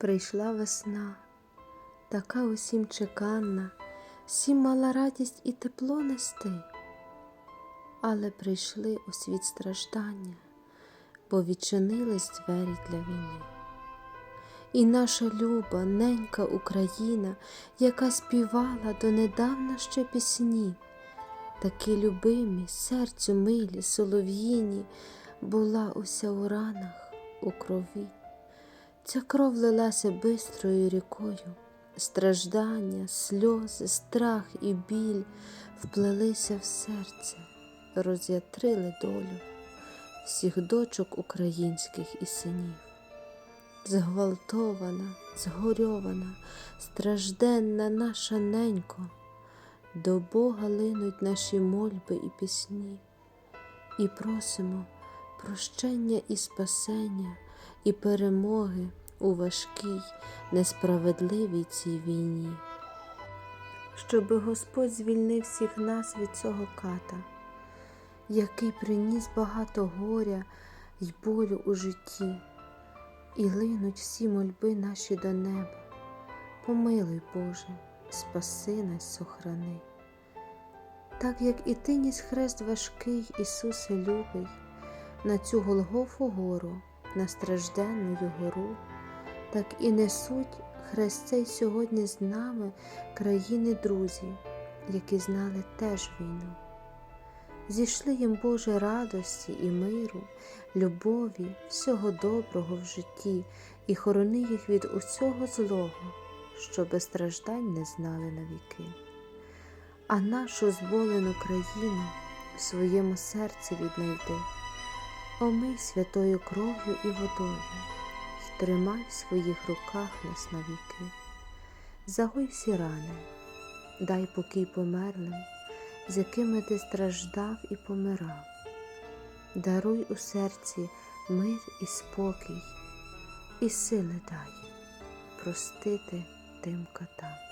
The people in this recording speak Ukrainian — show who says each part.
Speaker 1: Прийшла весна, така усім чеканна, всім мала радість і тепло нести, але прийшли у світ страждання, бо відчинились двері для війни. І наша люба, ненька Україна, яка співала донедавна ще пісні, такі любимі, серцю милі, солов'їні, була уся у ранах, у крові. Ця кров лилася бистрою рікою, страждання, сльози, страх і біль вплелися в серце, роз'ятрили долю всіх дочок українських і синів. Зґвалтована, згорьована, стражденна наша ненько, до Бога линуть наші мольби і пісні, і просимо прощення і спасення, і перемоги у важкій, несправедливій цій війні. Щоби Господь звільнив всіх нас від цього ката, який приніс багато горя й болю у житті, і линуть всі мольби наші до неба. Помилуй, Боже, спаси нас, сохрани. Так як і ти ніс хрест важкий, Ісусе любий, на цю Голгофу гору, на стражденну гору, так і несуть хрест цей сьогодні з нами країни друзі, які знали теж війну. Зійшли їм Боже радості і миру, любові, всього доброго в житті, і хорони їх від усього злого, що без страждань не знали навіки. А нашу зболену країну в своєму серці віднайди, омий святою кров'ю і водою, й тримай в своїх руках нас навіки. Загой всі рани, дай покій померлим, з якими ти страждав і помирав. Даруй у серці мир і спокій, і сили дай простити тим котам.